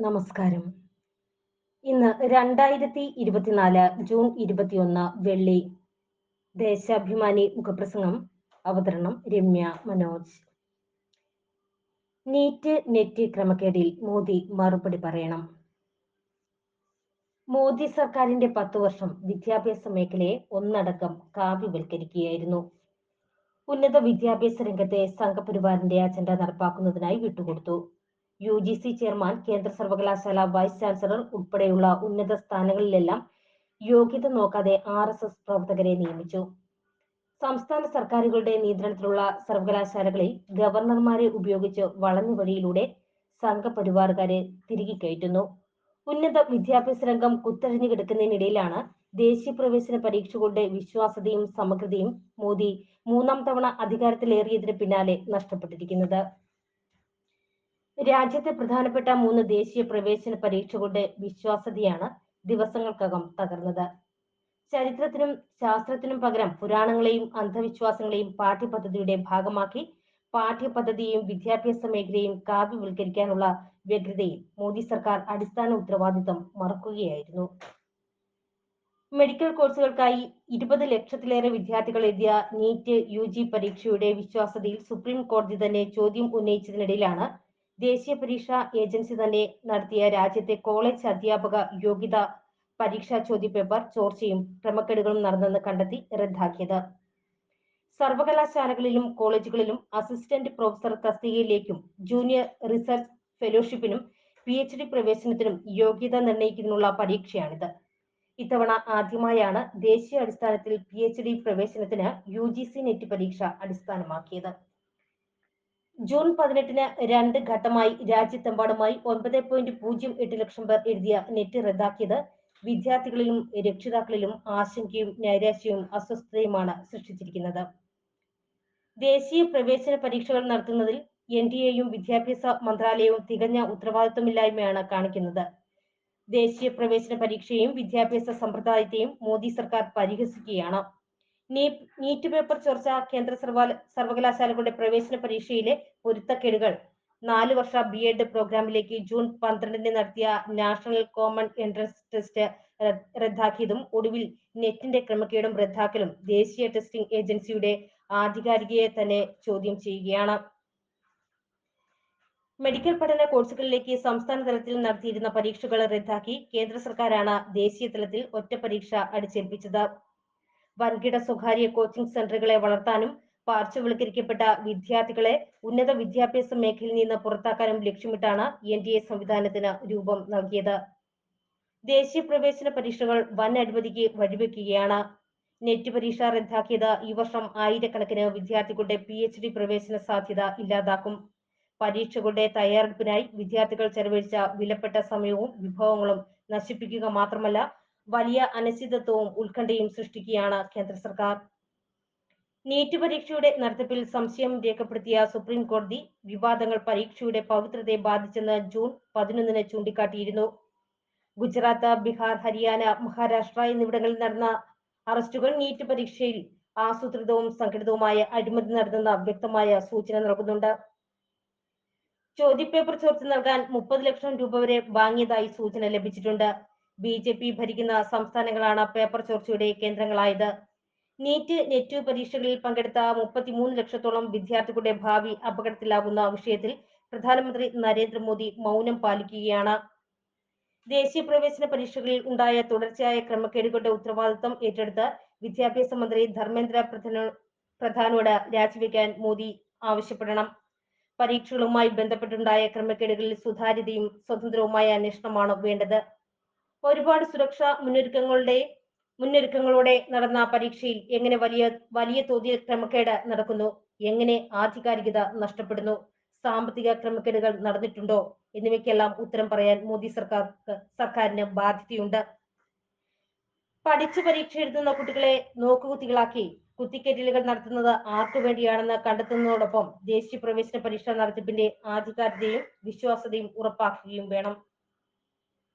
നമസ്കാരം. ഇന്ന് രണ്ടായിരത്തി ഇരുപത്തിനാല് ജൂൺ ഇരുപത്തിയൊന്ന് വെള്ളി ദേശാഭിമാനി മുഖപ്രസംഗം അവതരണം രമ്യ മനോജ്. നീറ്റ് നെറ്റ് ക്രമക്കേടിൽ മോദി മറുപടി പറയണം. മോദി സർക്കാരിന്റെ പത്തു വർഷം വിദ്യാഭ്യാസ മേഖലയെ ഒന്നടക്കം കാവ്യവൽക്കരിക്കുകയായിരുന്നു. ഉന്നത വിദ്യാഭ്യാസ രംഗത്തെ സംഘപരിവാറിന്റെ അജണ്ട നടപ്പാക്കുന്നതിനായി വിട്ടുകൊടുത്തു. യു ജി സി ചെയർമാൻ കേന്ദ്ര സർവകലാശാല വൈസ് ചാൻസലർ ഉൾപ്പെടെയുള്ള ഉന്നത സ്ഥാനങ്ങളിലെല്ലാം യോഗ്യത നോക്കാതെ ആർ എസ് എസ് പ്രവർത്തകരെ നിയമിച്ചു. സംസ്ഥാന സർക്കാരുകളുടെ നിയന്ത്രണത്തിലുള്ള സർവകലാശാലകളിൽ ഗവർണർമാരെ ഉപയോഗിച്ച് വളഞ്ഞ വഴിയിലൂടെ സംഘപരിവാറുകാരെ തിരികെ കയറ്റുന്നു. ഉന്നത വിദ്യാഭ്യാസ രംഗം കുത്തഴിഞ്ഞു കിടക്കുന്നതിനിടയിലാണ് ദേശീയ പ്രവേശന പരീക്ഷകളുടെ വിശ്വാസ്യതയും സമഗ്രതയും മോദി മൂന്നാം തവണ അധികാരത്തിലേറിയതിന് പിന്നാലെ നഷ്ടപ്പെട്ടിരിക്കുന്നത്. രാജ്യത്തെ പ്രധാനപ്പെട്ട മൂന്ന് ദേശീയ പ്രവേശന പരീക്ഷകളുടെ വിശ്വാസ്യതയാണ് ദിവസങ്ങൾക്കകം തകർന്നത്. ചരിത്രത്തിനും ശാസ്ത്രത്തിനും പകരം പുരാണങ്ങളെയും അന്ധവിശ്വാസങ്ങളെയും പാഠ്യപദ്ധതിയുടെ ഭാഗമാക്കി പാഠ്യപദ്ധതിയെയും വിദ്യാഭ്യാസ മേഖലയും കാവ്യവൽക്കരിക്കാനുള്ള വ്യഗ്രതയിൽ മോദി സർക്കാർ അടിസ്ഥാന ഉത്തരവാദിത്തം മറക്കുകയായിരുന്നു. മെഡിക്കൽ കോഴ്സുകൾക്കായി ഇരുപത് ലക്ഷത്തിലേറെ വിദ്യാർത്ഥികൾ എഴുതിയ നീറ്റ് യു പരീക്ഷയുടെ വിശ്വാസ്യതയിൽ സുപ്രീം കോടതി തന്നെ ചോദ്യം ഉന്നയിച്ചതിനിടയിലാണ് ദേശീയ പരീക്ഷാ ഏജൻസി തന്നെ നടത്തിയ രാജ്യത്തെ കോളേജ് അധ്യാപക യോഗ്യത പരീക്ഷാ ചോദ്യപേപ്പർ ചോർച്ചയും ക്രമക്കേടുകളും നടന്നെന്ന് കണ്ടെത്തി റദ്ദാക്കിയത്. സർവകലാശാലകളിലും കോളേജുകളിലും അസിസ്റ്റന്റ് പ്രൊഫസർ തസ്തികയിലേക്കും ജൂനിയർ റിസർച്ച് ഫെലോഷിപ്പിനും പി എച്ച് ഡി പ്രവേശനത്തിനും യോഗ്യത നിർണയിക്കുന്നതിനുള്ള പരീക്ഷയാണിത്. ഇത്തവണ ആദ്യമായാണ് ദേശീയ അടിസ്ഥാനത്തിൽ പി എച്ച് ഡി പ്രവേശനത്തിന് യു ജി സി നെറ്റ് പരീക്ഷ അടിസ്ഥാനമാക്കിയത്. ജൂൺ പതിനെട്ടിന് രണ്ട് ഘട്ടമായി രാജ്യത്തെമ്പാടുമായി ഒൻപത് പോയിന്റ് പൂജ്യം എട്ട് ലക്ഷം പേർ എഴുതിയ നെറ്റ് റദ്ദാക്കിയത് വിദ്യാർത്ഥികളിലും രക്ഷിതാക്കളിലും ആശങ്കയും നൈരാശ്യവും അസ്വസ്ഥതയുമാണ് സൃഷ്ടിച്ചിരിക്കുന്നത്. ദേശീയ പ്രവേശന പരീക്ഷകൾ നടത്തുന്നതിൽ എൻ ഡി എയും വിദ്യാഭ്യാസ മന്ത്രാലയവും തികഞ്ഞ ഉത്തരവാദിത്വമില്ലായ്മയാണ് കാണിക്കുന്നത്. ദേശീയ പ്രവേശന പരീക്ഷയെയും വിദ്യാഭ്യാസ സമ്പ്രദായത്തെയും മോദി സർക്കാർ പരിഹസിക്കുകയാണ്. നീറ്റ് പേപ്പർ ചോർച്ച കേന്ദ്ര സർവകലാശാലകളുടെ പ്രവേശന പരീക്ഷയിലെ പൊരുത്തക്കേടുകൾ. നാല് വർഷ ബി എഡ് പ്രോഗ്രാമിലേക്ക് ജൂൺ പന്ത്രണ്ടിന് നടത്തിയ നാഷണൽ കോമൺ എൻട്രൻസ് ടെസ്റ്റ് റദ്ദാക്കിയതും ഒടുവിൽ നെറ്റിന്റെ ക്രമക്കേടും റദ്ദാക്കലും ദേശീയ ടെസ്റ്റിംഗ് ഏജൻസിയുടെ ആധികാരികയെ തന്നെ ചോദ്യം ചെയ്യുകയാണ്. മെഡിക്കൽ പഠന കോഴ്സുകളിലേക്ക് സംസ്ഥാന തലത്തിൽ നടത്തിയിരുന്ന പരീക്ഷകൾ റദ്ദാക്കി കേന്ദ്ര സർക്കാരാണ് ദേശീയ തലത്തിൽ ഒറ്റ പരീക്ഷ അടിച്ചേൽപ്പിച്ചത്. വൻകിട സ്വകാര്യ കോച്ചിംഗ് സെന്ററുകളെ വളർത്താനും പാർശ്വവൽക്കരിക്കപ്പെട്ട വിദ്യാർത്ഥികളെ ഉന്നത വിദ്യാഭ്യാസ മേഖലയിൽ നിന്ന് പുറത്താക്കാനും ലക്ഷ്യമിട്ടാണ് എൻ ഡി എ സംവിധാനത്തിന് രൂപം നൽകിയത്. ദേശീയ പ്രവേശന പരീക്ഷകൾ വൻ അഴിമതിക്ക് വഴിവെക്കുകയാണ്. നെറ്റ് പരീക്ഷ റദ്ദാക്കിയത് ഈ വർഷം ആയിരക്കണക്കിന് വിദ്യാർത്ഥികളുടെ പി എച്ച് ഡി പ്രവേശന സാധ്യത ഇല്ലാതാക്കും. പരീക്ഷകളുടെ തയ്യാറെടുപ്പിനായി വിദ്യാർത്ഥികൾ ചെലവഴിച്ച വിലപ്പെട്ട സമയവും വിഭവങ്ങളും നശിപ്പിക്കുക മാത്രമല്ല വലിയ അനിശ്ചിതത്വവും ഉത്കണ്ഠയും സൃഷ്ടിക്കുകയാണ് കേന്ദ്ര സർക്കാർ. നീറ്റ് പരീക്ഷയുടെ നടത്തിപ്പിൽ സംശയം രേഖപ്പെടുത്തിയ സുപ്രീം കോടതി വിവാദങ്ങൾ പരീക്ഷയുടെ പവിത്രതയെ ബാധിച്ചെന്ന് ജൂൺ പതിനൊന്നിന് ചൂണ്ടിക്കാട്ടിയിരുന്നു. ഗുജറാത്ത് ബീഹാർ ഹരിയാന മഹാരാഷ്ട്ര എന്നിവിടങ്ങളിൽ നടന്ന അറസ്റ്റുകൾ നീറ്റ് പരീക്ഷയിൽ ആസൂത്രിതവും സംഘടിതവുമായ അഴിമതി നടന്നെന്ന വ്യക്തമായ സൂചന നൽകുന്നുണ്ട്. ചോദ്യപേപ്പർ ചോർച്ച നൽകാൻ മുപ്പത് ലക്ഷം രൂപ വരെ വാങ്ങിയതായി സൂചന ലഭിച്ചിട്ടുണ്ട്. ബി ജെ പി ഭരിക്കുന്ന സംസ്ഥാനങ്ങളാണ് പേപ്പർ ചോർച്ചയുടെ കേന്ദ്രങ്ങളായത്. നീറ്റ് നെറ്റ് പരീക്ഷകളിൽ പങ്കെടുത്ത മുപ്പത്തിമൂന്ന് ലക്ഷത്തോളം വിദ്യാർത്ഥികളുടെ ഭാവി അപകടത്തിലാകുന്ന വിഷയത്തിൽ പ്രധാനമന്ത്രി നരേന്ദ്രമോദി മൗനം പാലിക്കുകയാണ്. ദേശീയ പ്രവേശന പരീക്ഷകളിൽ ഉണ്ടായ തുടർച്ചയായ ക്രമക്കേടുകളുടെ ഉത്തരവാദിത്തം ഏറ്റെടുത്ത് വിദ്യാഭ്യാസ മന്ത്രി ധർമ്മേന്ദ്ര പ്രധാനോട് രാജിവെക്കാൻ മോദി ആവശ്യപ്പെടണം. പരീക്ഷകളുമായി ബന്ധപ്പെട്ടുണ്ടായ ക്രമക്കേടുകളിൽ സുതാര്യതയും സ്വതന്ത്രവുമായ അന്വേഷണമാണ് വേണ്ടത്. ഒരുപാട് സുരക്ഷാ മുന്നൊരുക്കങ്ങളുടെ മുന്നൊരുക്കങ്ങളോടെ നടന്ന പരീക്ഷയിൽ എങ്ങനെ വലിയ വലിയ തോതിൽ ക്രമക്കേട് നടക്കുന്നു? എങ്ങനെ ആധികാരികത നഷ്ടപ്പെടുന്നു? സാമ്പത്തിക ക്രമക്കേടുകൾ നടന്നിട്ടുണ്ടോ? എന്നിവയ്ക്കെല്ലാം ഉത്തരം പറയാൻ മോദി സർക്കാർ സർക്കാരിന് ബാധ്യതയുണ്ട്. പഠിച്ചു പരീക്ഷ എഴുതുന്ന കുട്ടികളെ നോക്കുകുത്തികളാക്കി കുത്തിക്കെറ്റലുകൾ നടത്തുന്നത് ആർക്കു വേണ്ടിയാണെന്ന് കണ്ടെത്തുന്നതോടൊപ്പം ദേശീയ പ്രവേശന പരീക്ഷാ നടത്തിപ്പിന്റെ ആധികാരികതയും വിശ്വാസ്യതയും ഉറപ്പാക്കുകയും വേണം.